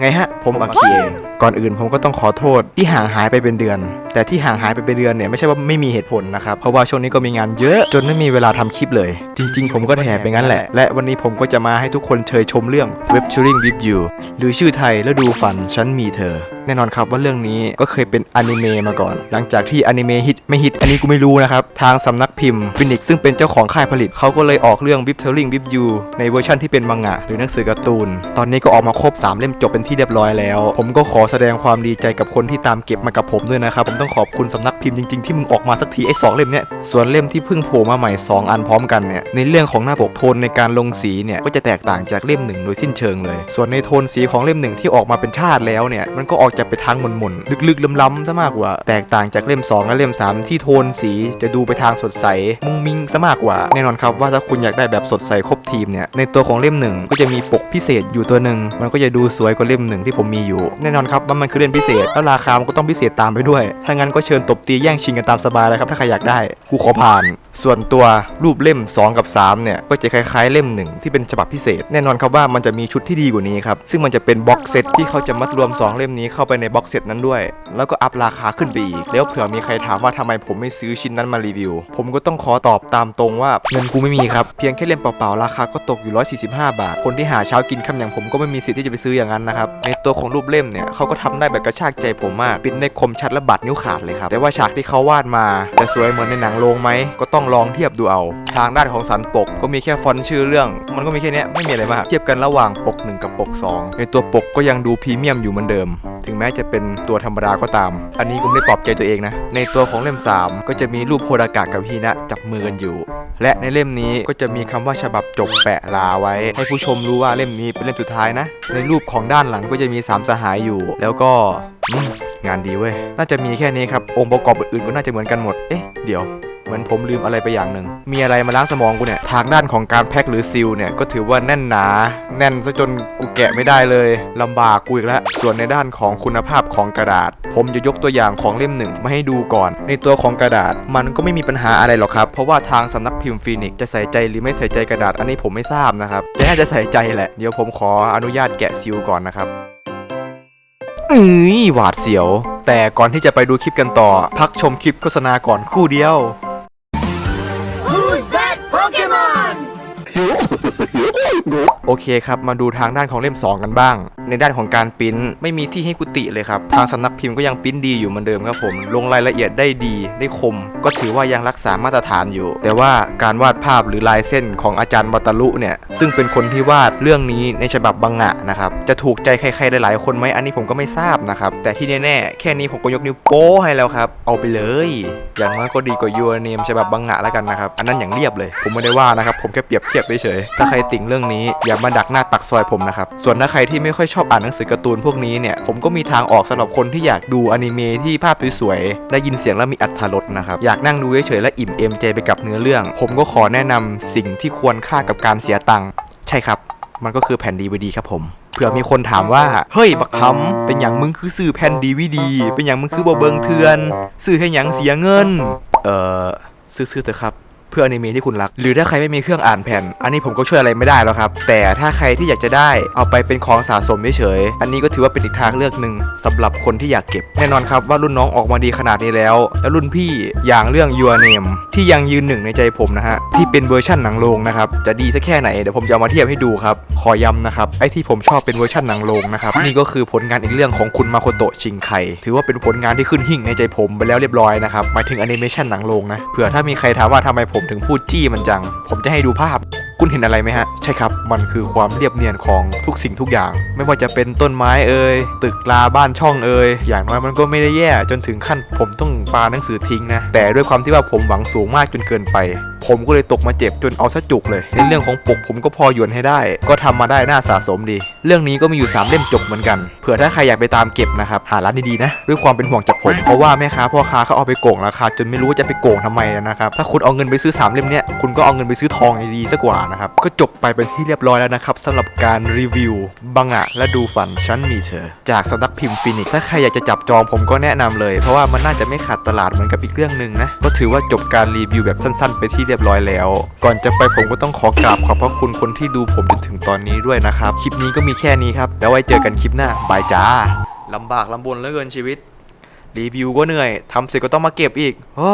ไงฮะ ผมอาคีเองก่อนอื่นผมก็ต้องขอโทษที่ห่างหายไปเป็นเดือน แต่ที่ห่างหายไปเป็นเดือนเนี่ยไม่ใช่ว่าไม่มีเหตุผลนะครับ เพราะว่าช่วงนี้ก็มีงานเยอะจนไม่มีเวลาทำคลิปเลย จริง ๆ ผมก็แห่ไปงั้นแหละ และวันนี้ผมก็จะมาให้ทุกคนเชยชมเรื่อง Web t u r i n g with You หรือชื่อไทยแล้วดูฝันฉันมีเธอ แน่นอนครับว่าเรื่องนี้ก็เคยเป็นอนิเมะมาก่อน หลังจากที่อนิเมะฮิตไม่ฮิตอันนี้กูไม่รู้นะครับ ทางสำนักพิมพ์ฟินิกซึ่งเป็นเจ้าของค่ายผลิตเขาก็เลยออกเรื่อง w i p t e r i n g with You ในเวอร์ชันที่เป็นมังงะหรือหนังสือการ์ตูน ตอนนี้ก็ออกมาครบ 3 เล่มจบเป็นที่เรียบร้อยแล้ว ผมก็ขอแสดงความดีใจกับคนที่ตามเก็บมากับผมด้วยนะครับ ผมต้องขอบคุณสำนักพิมพ์จริงๆที่มึงออกมาสักทีไอ้สองเล่มเนี้ยส่วนเล่มที่เพิ่งโผล่มาใหม่ 2 อันพร้อมกันเนี่ยในเรื่องของหน้าปกโทนในการลงสีเนี่ยก็จะแตกต่างจากเล่มหนึ่งโดยสิ้นเชิงเลย ส่วนในโทนสีของเล่มหนึ่งที่ออกมาเป็นชาติแล้วเนี่ยมันก็ออกจะไปทางหม่นๆลึกๆล้ำๆซะมากกว่า แตกต่างจากเล่ม 2 และเล่ม 3 ที่โทนสีจะดูไปทางสดใส มุงมิงซะมากกว่า แน่นอนครับว่าถ้าคุณอยากได้แบบสดใสครบทีมเนี่ย ในตัวของเล่มหนึ่งก็จะมีปกพิเศษอยู่ตัวหนึ่ง มันก็จะดูสวยกว่าเล่มหนึ่งที่ผมมีอยู่ แน่นอนครับว่ามันคือเล่มพิเศษ แล้วราคามันก็ต้องพิเศษตามไปด้วย ถ้างั้นก็เชิญตบตีแย่งชิงกันตามสบายเลยครับถ้าใครอยากได้ กูขอผ่าน ส่วนตัวรูปเล่ม 2 กับ 3 เนี่ย ก็จะคล้ายๆเล่มหนึ่งที่เป็นฉบับพิเศษ แน่นอนครับว่ามันจะมีชุดที่ดีกว่านี้ครับ ซึ่งมันจะเป็นบ็อกเซตที่เขาจะมัดรวม 2 เล่มนี้เข้าไปในบ็อกเซตนั้นด้วย แล้วก็อัพราคาขึ้นไปอีก แล้วเผื่อมีใครถามว่าทำไมผมไม่ซื้อชิ้นนั้นมารีวิว ผมก็ต้องขอตอบตามตรงว่าเงินกูไม่มีครับ เพียงแค่เล่มเปล่าๆราคาก็ตกอยู่ 145 บาท คนที่หาเช้ากินค่ำอย่างผมก็ไม่มีสิทธิ์ที่จะไปซื้ออย่างนั้นนะครับ ในตัวของรูปเล่มเนี่ยเขาก็ทำได้แบบกระชากใจผมมากปิ้นได้คมชัดและบาดนิ้วขาดเลยครับ แต่ว่าฉากที่เขาวาดมาจะสวยเหมือนในหนังโรงไหมก็ต้องลองเทียบดูเอา ทางด้านของสันปกก็มีแค่ฟอนต์ชื่อเรื่อง มันก็มีแค่นี้ไม่มีอะไรมาก เทียบกันระหว่างปก 1 กับปก 2 ในตัวปกก็ยังดูพรีเมียมอยู่เหมือนเดิม ถึงแม้จะเป็นตัวธรรมดาก็ตาม อันนี้ก็ไม่ได้ปลอบใจตัวเองนะ ในตัวของเล่ม 3 ก็จะมีรูปโคดากะกับฮีนะจับมือกันอยู่ และในเล่มนี้ก็จะมีคำว่าฉบับจบแปะลาไว้ ให้ผู้ชมรู้ว่าเล่มนี้เป็นเล่มสุดท้ายนะ ในรูปของด้านหลังก็จะมีสามสหายอยู่ แล้วก็งานดีเว้ย น่าจะมีแค่นี้ครับ องค์ประกอบอื่นๆก็น่าจะเหมือนกันหมด เอ๊ะ เดี๋ยว เหมือนผมลืมอะไรไปอย่างหนึ่ง มีอะไรมาล้างสมองกูเนี่ย ทางด้านของการแพ็คหรือซีลเนี่ยก็ถือว่าแน่นหนา แน่นซะจนกูแกะไม่ได้เลยลำบากกูอีกแล้ว ส่วนในด้านของคุณภาพของกระดาษ ผมจะยกตัวอย่างของเล่มหนึ่งมาให้ดูก่อน ในตัวของกระดาษมันก็ไม่มีปัญหาอะไรหรอกครับ เพราะว่าทางสำนักพิมพ์ฟีนิกซ์จะใส่ใจหรือไม่ใส่ใจกระดาษอันนี้ผมไม่ทราบนะครับแต่น่าจะใส่ใจแหละ เดี๋ยวผมขออนุญาตแกะซีลก่อนนะครับอือหวาดเสียว แต่ก่อนที่จะไปดูคลิปกันต่อ พักชมคลิปโฆษณาก่อนคู่เดียว Yep. โอเคครับ มาดูทางด้านของเล่ม 2 กันบ้าง ในด้านของการปริ้นไม่มีที่ให้กุติเลยครับ ทางสำนักพิมพ์ก็ยังปิ้นดีอยู่เหมือนเดิมครับผม ลงรายละเอียดได้ดีได้คม ก็ถือว่ายังรักษามาตรฐานอยู่ แต่ว่าการวาดภาพหรือลายเส้นของอาจารย์วัตลุเนี่ย ซึ่งเป็นคนที่วาดเรื่องนี้ในฉบับบังงะนะครับ จะถูกใจใครๆหลายๆคนไหมอันนี้ผมก็ไม่ทราบนะครับ แต่ที่แน่ๆแค่นี้ผมก็ยกนิ้วโป้ให้แล้วครับ เอาไปเลย อย่างน้อยก็ดีกว่ายูเนมฉบับบังงะแล้วกันนะครับ อันนั้นอย่างเรียบเลย ผมไม่ได้ว่านะครับ ผมแค่เปรียบเทียบเฉยๆถ้าใครติ่งเรื่องนี้ อย่ามาดักหน้าปักซอยผมนะครับ ส่วนถ้าใครที่ไม่ค่อยชอบอ่านหนังสือการ์ตูนพวกนี้เนี่ยผมก็มีทางออกสำหรับคนที่อยากดูอนิเมะที่ภาพสวยๆได้ยินเสียงแล้วมีอัธรสนะครับอยากนั่งดูเฉยๆและอิ่มเอมใจไปกับเนื้อเรื่อง ผมก็ขอแนะนำสิ่งที่ควรค่ากับการเสียตังค์ใช่ครับมันก็คือแผ่นดีวดีครับผมเผื่อมีคนถามว่า เฮ้ย บักคำเป็นอย่างมึงคือซื้อแผ่นดีวดี เป็นอย่างมึงคือบ่เบิงเทือนซื้อให้หยังเสียเงิน เอ่อซื้อๆเถอะครับ เพื่ออนิเมะที่คุณรัก หรือถ้าใครไม่มีเครื่องอ่านแผ่น อันนี้ผมก็ช่วยอะไรไม่ได้แล้วครับ แต่ถ้าใครที่อยากจะได้เอาไปเป็นของสะสมเฉยๆอันนี้ก็ถือว่าเป็นอีกทางเลือกหนึ่งสำหรับคนที่อยากเก็บ แน่นอนครับว่ารุ่นน้องออกมาดีขนาดนี้แล้ว แล้วรุ่นพี่อย่างเรื่อง Your Name ที่ยังยืนหนึ่งในใจผมนะฮะที่เป็นเวอร์ชั่นหนังโรงนะครับจะดีสักแค่ไหนเดี๋ยวผมจะเอามาเทียบให้ดูครับขอย้ำนะครับไอ้ที่ผมชอบเป็นเวอร์ชันหนังโรงนะครับนี่ก็คือผลงานอีกเรื่องของคุณมาโคโตะชิงไคถือว่าเป็นผลงานที่ขึ้นหิ่งในใจผมไปแล้วเรียบร้อยนะครับหมายถึงแอนิเมชันหนังโรงนะเผื่อถ้ามีใครถามว่าทำไมผมผมถึงพูดจี้มันจัง ผมจะให้ดูภาพ คุณเห็นอะไรไหมฮะ ใช่ครับ มันคือความเรียบเนียนของทุกสิ่งทุกอย่าง ไม่ว่าจะเป็นต้นไม้เอ่ยตึกลาบ้านช่องเอ่ยอย่างน้อยมันก็ไม่ได้แย่จนถึงขั้นผมต้องปาหนังสือทิ้งนะ แต่ด้วยความที่ว่าผมหวังสูงมากจนเกินไป ผมก็เลยตกมาเจ็บจนเอาซะจุกเลย ในเรื่องของปกผมก็พอหยวนให้ได้ ก็ทำมาได้น่าสะสมดี เรื่องนี้ก็มีอยู่ 3 เล่มจบเหมือนกันเผื่อถ้าใครอยากไปตามเก็บนะครับหาร้านดีๆนะด้วยความเป็นห่วงจากผมเพราะว่าแม่ค้าพ่อค้าเขาเอาไปโกงราคาจนไม่รู้ว่าจะไปโกงทำไมนะครับถ้าคุณเอาเงินไปซื้อ3เล่มเนี้ยคุณก็เอาเงินไปซื้อทองดีซะกว่านะครับ ก็จบไปเป็นที่เรียบร้อยแล้วนะครับสำหรับการรีวิว บังอะและดูฝันฉันมีเธอ จากสำนักพิมพ์ฟินิกถ้าใครอยากจะจับจองผมก็แนะนำเลย เพราะว่ามันน่าจะไม่ขาดตลาดเหมือนกับอีกเรื่องหนึ่งนะ ก็ถือว่าจบการรีวิวแบบสั้นๆ ไปที่เรียบร้อยแล้ว ก่อนจะไปผมก็ต้องขอกราบขอบพระคุณคนที่ดูผมจนถึงตอนนี้ด้วยนะครับคลิปนี้ก็มีแค่นี้ครับแล้วไว้เจอกันคลิปหน้าบายจ้าลำบากลำบนเหลือเกินชีวิต รีวิวก็เหนื่อยทำเสร็จก็ต้องมาเก็บอีกโอ้